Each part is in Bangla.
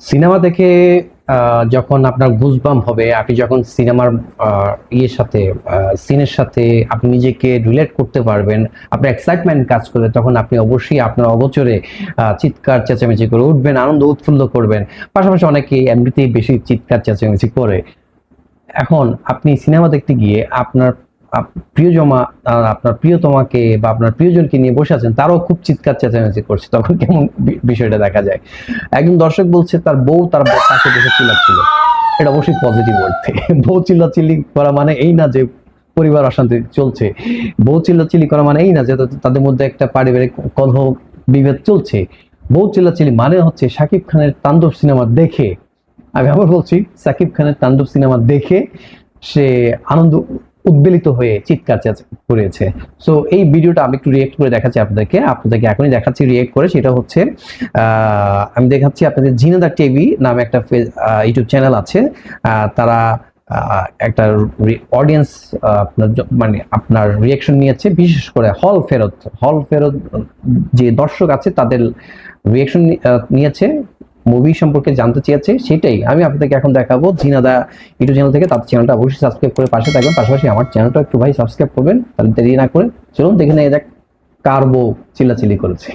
সিনেমা দেখে যখন আপনার গুজবাম হবে, আপনি যখন সিনেমার ইয়ের সাথে সিনের সাথে আপনি নিজেকে রিলেট করতে পারবেন, আপনার এক্সাইটমেন্ট কাজ করবে, তখন আপনি অবশ্যই আপনার অগোচরে চিৎকার, চেঁচামেচি করে উঠবেন, আনন্দ উৎফুল্ল করবেন। পাশাপাশি অনেকে এমনিতেই বেশি চিৎকার, চেঁচামেচি করে। এখন আপনি সিনেমা দেখতে গিয়ে আপনার আপ- প্রিয়জমা আপনার প্রিয়তমাকে বা আপনার প্রিয়জনকে নিয়ে বসে আছেন, তারাও খুব চিৎকার চেঁচামেচি করছে। তখন কেমন বিষয়টা দেখা যায়? একজন দর্শক বলছে, তার বউ তার তাকে দেখে চিল্লাচ্ছিল। এটা অবশ্যই পজিটিভ অর্থে বউ চিল্লাচিল্লি করা মানে এই না যে পরিবার অশান্তি চলছে। বউ চিল্লাচিল্লি করা মানে এই না যে তাদের মধ্যে একটা পারিবারিক কলহ বিভেদ চলছে। বউ চিল্লাচিল্লি মানে হচ্ছে শাকিব খানের তাণ্ডব সিনেমা দেখে। আমি আবার বলছি সাকিব খানের তাণ্ডব সিনেমা দেখে সে আনন্দ উদ্বেলিত হয়ে চিৎকার করেছে। সো এই ভিডিওটা আমি একটু রিয়েক্ট করে দেখাচ্ছি আপনাদেরকে। আপনাদেরকে এখনই দেখাচ্ছি রিয়েক্ট করে। সেটা হচ্ছে আমি দেখাচ্ছি আপনাদের জিনাদা টিভি নামে একটা ইউটিউব চ্যানেল আছে। তারা একটা অডিয়েন্স আপনার মানে আপনার রিয়েকশন নিয়েছে। বিশেষ করে হল ফেরত হল ফেরত যে দর্শক আছে, তাদের রিয়েকশন নিয়েছে। মুভি সম্পর্কে জানতে চেয়েছে সেটাই আমি আপনাদেরকে এখন দেখাবো। জিনাদা ইউটিউব চ্যানেল থেকে তার চ্যানেলটা অবশ্যই সাবস্ক্রাইব করে পাশে থাকবেন। পাশাপাশি আমার চ্যানেলটা একটু ভাই সাবস্ক্রাইব করবেন তাহলে দেরি না করে চলুন দেখে নেওয়া দেখ কারবো চিল্লাচিল্লি করেছে।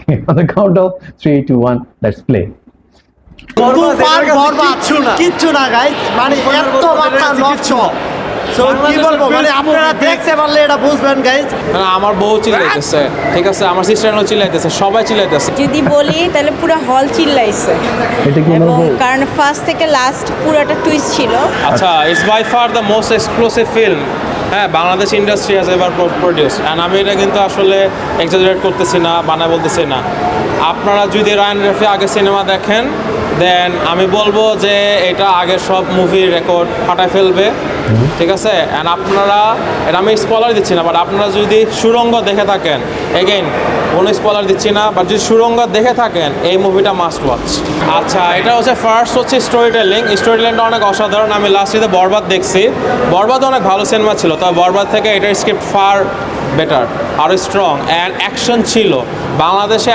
Count of three two one let's play কিচ্ছু না। কিচ্ছু না মানে এত নষ্ট। So, কি বলব? মানে আপনারা দেখতে পারলে এটা বুঝবেন গাইস আমার বউ চিল্লাইতেছে। ঠিক আছে আমার চিল্লাইতেছে সবাই চিল্লাইতেছে। যদি বলি তাহলে পুরো হল চিল্লাইছে। এটা কি এবং কারণ ফার্স্ট থেকে লাস্ট পুরোটা টুইস্ট ছিল। আচ্ছা it's by far the most exclusive film হ্যাঁ বাংলাদেশ ইন্ডাস্ট্রি হাজ এবার প্রডিউস অ্যান্ড আমি এটা কিন্তু আসলে এক্সাজারেট করতেছি না বানায় বলতেছি না। আপনারা যদি রায়ন রেফি আগে সিনেমা দেখেন দেন আমি বলব যে এটা আগের সব মুভির রেকর্ড ফাটায় ফেলবে, ঠিক আছে? অ্যান্ড আপনারা, এটা আমি স্পলার দিচ্ছি না বাট আপনারা যদি সুরঙ্গ দেখে থাকেন এগেইন কোনো স্পলার দিচ্ছি না বাট যদি সুরঙ্গ দেখে থাকেন, এই মুভিটা মাস্ট ওয়াচ আচ্ছা এটা হচ্ছে ফার্স্ট হচ্ছে স্টোরি টেলিং স্টোরি টেলিংটা অনেক অসাধারণ, আমি লাস্ট ঈদে বরবাদ দেখছি। বরবাদ অনেক ভালো সিনেমা ছিল তবে বরবাদ থেকে এটার স্ক্রিপ্ট ফার বেটার আরও স্ট্রং অ্যান্ড অ্যাকশন ছিল। বাংলাদেশে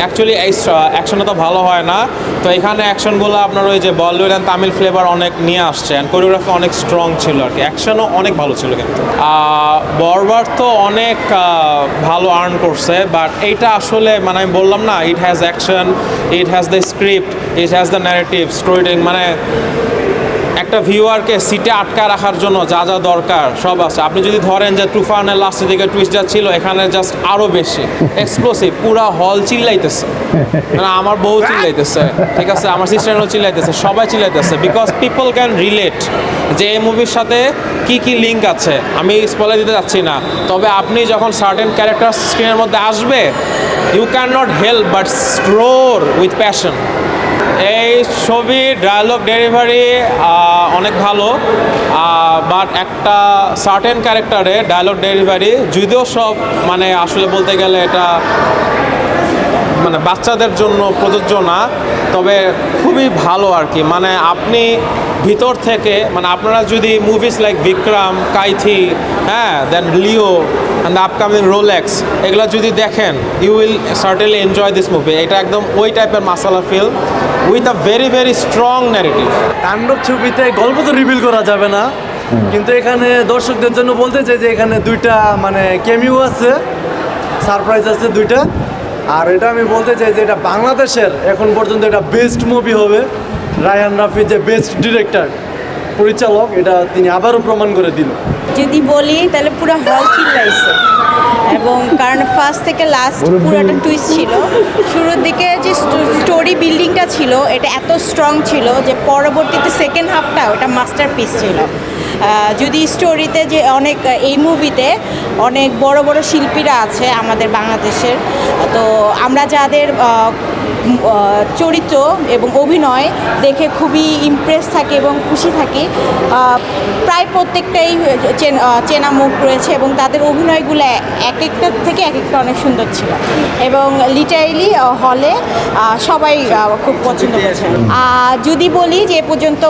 অ্যাকচুয়ালি এই অ্যাকশনটা তো ভালো হয় না। তো এখানে অ্যাকশনগুলো আপনার ওই যে বলিউড অ্যান্ড তামিল ফ্লেভার অনেক নিয়ে আসছে। অ্যান্ড কোরিওগ্রাফি অনেক স্ট্রং ছিল আর কি। অ্যাকশনও অনেক ভালো ছিল কিন্তু। বরবার তো অনেক ভালো আর্ন করছে। বাট এইটা আসলে মানে আমি বললাম না it has action it has the script it has the narrative story মানে একটা ভিউয়ারকে সিটে আটকা রাখার জন্য যা যা দরকার সব আছে। আপনি যদি ধরেন যে তুফানের লাস্টের দিকে টুইস্ট যা ছিল এখানে জাস্ট আরও বেশি। এক্সপ্লোসিভ পুরা হল চিল্লাইতেছে। মানে আমার বউ চিল্লাইতেছে, ঠিক আছে? আমার সিস্টারও চিল্লাইতেছে, সবাই চিল্লাইতেছে। বিকজ পিপল ক্যান রিলেট যে এই মুভির সাথে কি কি লিঙ্ক আছে। আমি স্পলে দিতে যাচ্ছি না। তবে আপনি যখন সার্টেন ক্যারেক্টার স্ক্রিনের মধ্যে আসবে you can not help but stir with passion এই ছবি ডায়ালগ ডেলিভারি অনেক ভালো। বাট একটা সার্টেন ক্যারেক্টারে ডায়ালগ ডেলিভারি যদিও সব মানে আসলে বলতে গেলে এটা মানে বাচ্চাদের জন্য প্রযোজ্য না, তবে খুবই ভালো আর কি। মানে আপনি ভিতর থেকে মানে আপনারা যদি মুভিস লাইক বিক্রম কাইথি হ্যাঁ then Leo and upcoming Rolex এগুলো যদি দেখেন you will certainly enjoy this movie এটা একদম ওই টাইপের masala film with a very very strong narrative Tandav ছবিতে গল্প তো রিভিল করা যাবে না। কিন্তু এখানে দর্শকদের জন্য বলতে চাই যে এখানে দুইটা মানে কেমিও আছে সারপ্রাইজ আছে দুইটা। আর এটা আমি বলতে চাই যে এটা বাংলাদেশের এখন পর্যন্ত এটা বেস্ট মুভি হবে, রায়ান রাফি যে বেস্ট ডিরেক্টর পরিচালক এটা তিনি আবারও প্রমাণ করে দিল। যদি বলি তাহলে পুরো হল চিল্লাইছে। এবং কারণ ফার্স্ট থেকে লাস্ট পুরোটা টুইস্ট ছিল। শুরুর দিকে যে স্টোরি বিল্ডিংটা ছিল এটা এত স্ট্রং ছিল যে পরবর্তীতে সেকেন্ড হাফটা ওটা মাস্টার পিস ছিল। যদি স্টোরিতে যে অনেক, এই মুভিতে অনেক বড় বড় শিল্পীরা আছে আমাদের বাংলাদেশের, তো আমরা যাদের চরিত্র এবং অভিনয় দেখে খুবই ইমপ্রেস থাকি এবং খুশি থাকি। প্রায় প্রত্যেকটাই চেন- চেনা মুখ রয়েছে এবং তাদের অভিনয়গুলো এক একটার থেকে এক একটা অনেক সুন্দর ছিল। এবং লিটারেলি হলে সবাই খুব পছন্দ করেছে। আর যদি বলি যে এ পর্যন্ত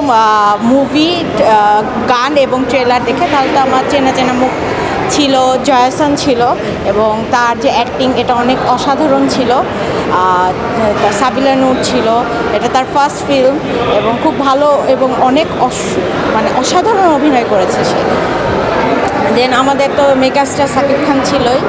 মুভি গান এবং ট্রেলার দেখে তাহলে তো আমার চেনা চেনা মুখ ছিল, জয়াসান ছিল এবং তার যে অ্যাক্টিং এটা অনেক অসাধারণ ছিল। তার সাবিলা নূর ছিল, এটা তার ফার্স্ট ফিল্ম এবং খুব ভালো এবং অনেক মানে অসাধারণ অভিনয় করেছে সে। দেন আমাদের তো মেগাস্টার সাকিব খান ছিলই।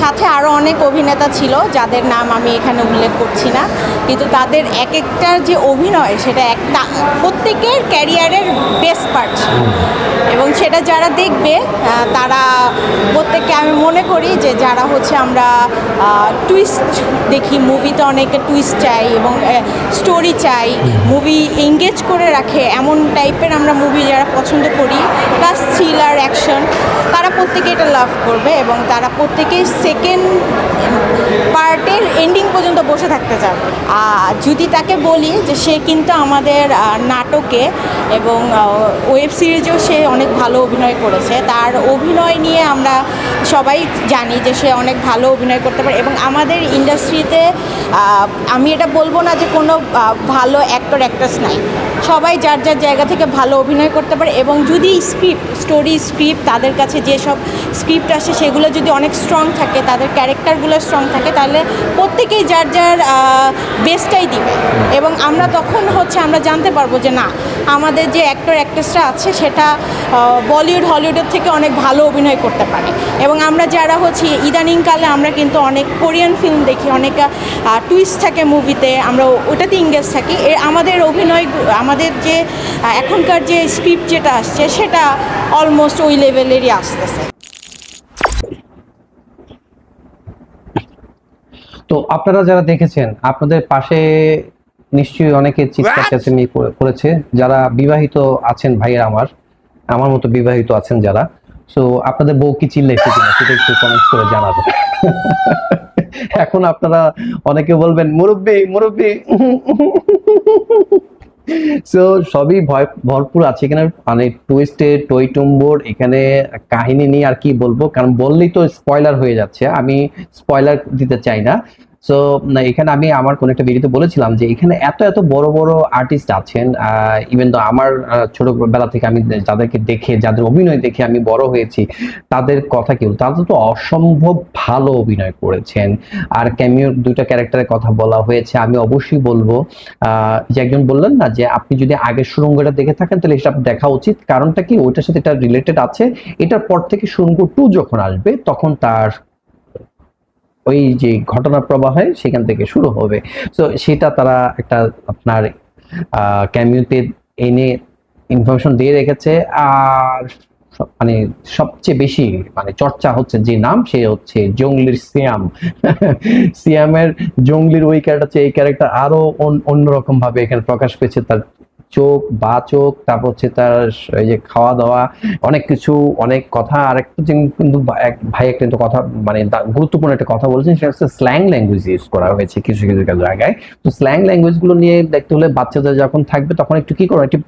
সাথে আরও অনেক অভিনেতা ছিল, যাদের নাম আমি এখানে উল্লেখ করছি না। কিন্তু তাদের এক একটার যে অভিনয়, সেটা একটা প্রত্যেকের ক্যারিয়ারের বেস্ট পার্ট এবং সেটা যারা দেখবে তারা প্রত্যেককে আমি মনে করি যে যারা হচ্ছে আমরা টুইস্ট দেখি মুভিতে অনেকে টুইস্ট চাই এবং স্টোরি চাই মুভি এঙ্গেজ করে রাখে, এমন টাইপের আমরা মুভি যারা পছন্দ করি। প্লাস থ্রিলার অ্যাকশন তারা প্রত্যেকে এটা লাভ করবে এবং তারা প্রত্যেকেই সেকেন্ড পার্টের এন্ডিং পর্যন্ত বসে থাকতে চাবে আর যদি তাকে বলি যে সে কিন্তু আমাদের নাটকে এবং ওয়েব সিরিজেও সে অনেক ভালো অভিনয় করেছে। তার অভিনয় নিয়ে আমরা সবাই জানি যে সে অনেক ভালো অভিনয় করতে পারে এবং আমাদের ইন্ডাস্ট্রিতে আমি এটা বলব না যে কোনো ভালো অ্যাক্টর অ্যাক্ট্রেস নাই। সবাই যার যার জায়গা থেকে ভালো অভিনয় করতে পারে এবং যদি স্ক্রিপ্ট স্টোরি স্ক্রিপ্ট তাদের কাছে যেসব স্ক্রিপ্ট আসে সেগুলো যদি অনেক স্ট্রং থাকে, তাদের ক্যারেক্টারগুলো স্ট্রং থাকে, তাহলে প্রত্যেকেই যার যার বেস্টটাই দিবে। এবং আমরা তখন হচ্ছে আমরা জানতে পারব যে না, আমাদের যে অ্যাক্টর অ্যাক্ট্রেসরা আছে সেটা বলিউড, হলিউডের থেকে অনেক ভালো অভিনয় করতে পারে। এবং আমরা যারা হচ্ছে ইদানিংকালে আমরা কিন্তু অনেক কোরিয়ান ফিল্ম দেখি, অনেক টুইস্ট থাকে মুভিতে আমরা ওটাতে ইংগেজ থাকি। আমাদের অভিনয় যে এখনকার যে স্ক্রিপ্ট যেটা আসছে সেটা অলমোস্ট ওই লেভেলেরই আসতেছে। তো আপনারা যারা দেখেছেন আপনাদের পাশে নিশ্চয়ই অনেকে চিৎকার করেছে। যারা বিবাহিত আছেন ভাইয়ের আমার আমার মতো বিবাহিত আছেন যারা। সো আপনাদের বউ কি চিল্লাইছে কিনা সেটা একটু কমেন্টস করে জানাবেন এখন আপনারা অনেকে বলবেন মুরব্বী মুরব্বী। সো সবই ভয়, ভরপুর আছে এখানে। মানে টুইস্টে টই টুম্বর এখানে কাহিনী নিয়ে আর কি বলব? কারণ বললেই তো স্পয়লার হয়ে যাচ্ছে। আমি স্পয়লার দিতে চাই না। সো এখানে আমি আমার কোন একটা ভিডিওতে বলেছিলাম যে এখানে এত এত বড় বড় আর্টিস্ট আছেন ইভেন তো আমার ছোটবেলা থেকে আমি যাদেরকে দেখে, যাদের অভিনয় দেখে আমি বড় হয়েছি, তাদের কথা কেউ? তারা তো অসম্ভব ভালো অভিনয় করেছেন। আর ক্যামিও দুইটা ক্যারেক্টারের কথা বলা হয়েছে। আমি অবশ্যই বলব যে একজন বললেন না যে আপনি যদি আগের সুরঙ্গটা দেখে থাকেন, তাহলে এটা দেখা উচিত। কারণটা কি? ওইটার সাথে এটা রিলেটেড আছে। এটার পর থেকে সুরঙ্গ টু যখন আসবে, তখন তার ওই যে ঘটনা প্রবাহে সেখান থেকে শুরু হবে। তো সেটা তারা একটা আপনার ক্যামিওতে এনে ইনফরমেশন দিয়ে রেখেছে। আর মানে সবচেয়ে বেশি মানে চর্চা হচ্ছে যে নাম, সে হচ্ছে জঙ্গলির সিয়াম। সিয়ামের জঙ্গলির ওই ক্যারেক্টার হচ্ছে এই ক্যারেক্টার আরও অন- অন্যরকম ভাবে এখানে প্রকাশ পেয়েছে তার চোখ, বা চোখ, তারপর হচ্ছে তার এই যে খাওয়া দাওয়া অনেক কিছু, অনেক কথা, আর একটা কিন্তু এক ভাই একটা কিন্তু কথা মানে গুরুত্বপূর্ণ একটা কথা বলেছেন, সেটা হচ্ছে স্ল্যাং ল্যাঙ্গুয়েজ ইউজ করা হয়েছে কিছু কিছু জায়গায়। তো স্ল্যাং ল্যাঙ্গুয়েজগুলো নিয়ে দেখতে হলে বাচ্চাদের যখন থাকবে, তখন একটু কি করবেন একটু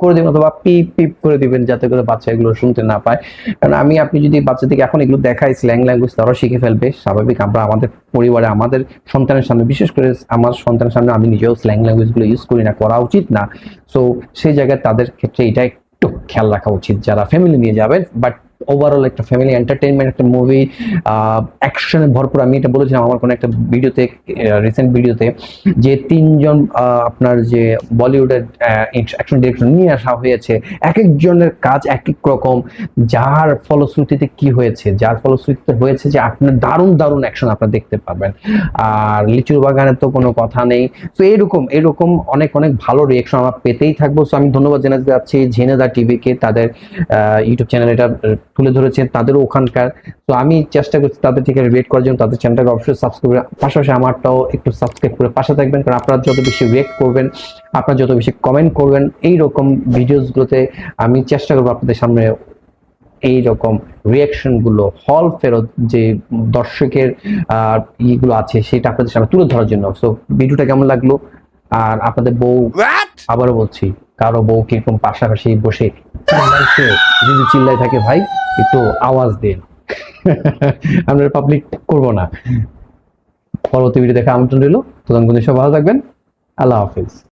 করে দিবেন, অথবা পিপ পিপ করে দিবেন, যাতে করে বাচ্চা এগুলো শুনতে না পায়। কারণ আমি, আপনি যদি বাচ্চাদেরকে এখন এগুলো দেখাই স্ল্যাং ল্যাঙ্গুয়েজ তারাও শিখে ফেলবে। স্বাভাবিক আমরা আমাদের পরিবারে, আমাদের সন্তানের সামনে, বিশেষ করে আমার সন্তানের সামনে, আমি নিজেও স্ল্যাং ল্যাঙ্গুয়েজগুলো ইউজ করি না, করা উচিত না। সো সেই জায়গায় তাদের ক্ষেত্রে এটা একটু খেয়াল রাখা উচিত যারা ফ্যামিলি নিয়ে যাবেন বাট ওভারঅল একটা ফ্যামিলি এন্টারটেইনমেন্ট একটা মুভি অ্যাকশনে ভরপুর। আমি এটা বলেছিলাম আমার কোনো একটা ভিডিওতে রিসেন্ট ভিডিওতে যে তিনজন আপনার যে বলিউডের অ্যাকশন ডিরেক্টর নিয়ে আসা হয়েছে এক একজনের কাজ এক এক রকম। যার ফলশ্রুতিতে কি হয়েছে? যার ফলশ্রুতিতে হয়েছে যে আপনার দারুণ দারুণ অ্যাকশন আপনারা দেখতে পাবেন আর লিচুর বাগানের তো কোনো কথা নেই। তো এরকম এরকম অনেক অনেক ভালো রিয়েকশন আমরা পেতেই থাকব। সো আমি ধন্যবাদ জানাতে যাচ্ছি ঝিনেদা টিভিকে তাদের ইউটিউব চ্যানেল এটা তুলে ধরেছেন তাদেরও ওখানকার। তো আমি চেষ্টা করছি তাদের থেকে রিয়েক্ট করার জন্য তাদের চ্যানেলটাকে অবশ্যই সাবস্ক্রাইব করে পাশাপাশি আমারটাও একটু সাবস্ক্রাইব করে পাশে থাকবেন কারণ আপনারা যত বেশি রিয়েক্ট করবেন আপনারা যত বেশি কমেন্ট করবেন এই রকম ভিডিওসগুলোতে আমি চেষ্টা করব আপনাদের সামনে এই রকম রিয়াকশনগুলো হল ফেরত যে দর্শকের আহ, ইগুলো আছে সেটা আপনাদের সামনে তুলে ধরার জন্য। সো ভিডিওটা কেমন লাগল? আর আপনাদের বউ আবারও বলছি। কারও বউ কীরকম পাশাপাশি বসে যদি চিল্লাই থাকে ভাই, একটু আওয়াজ দিন। আমরা পাবলিক করব না। পরবর্তী ভিডিও দেখা আমন্ত্রণ রইল। তখন সব ভালো থাকবেন। আল্লাহ হাফিজ।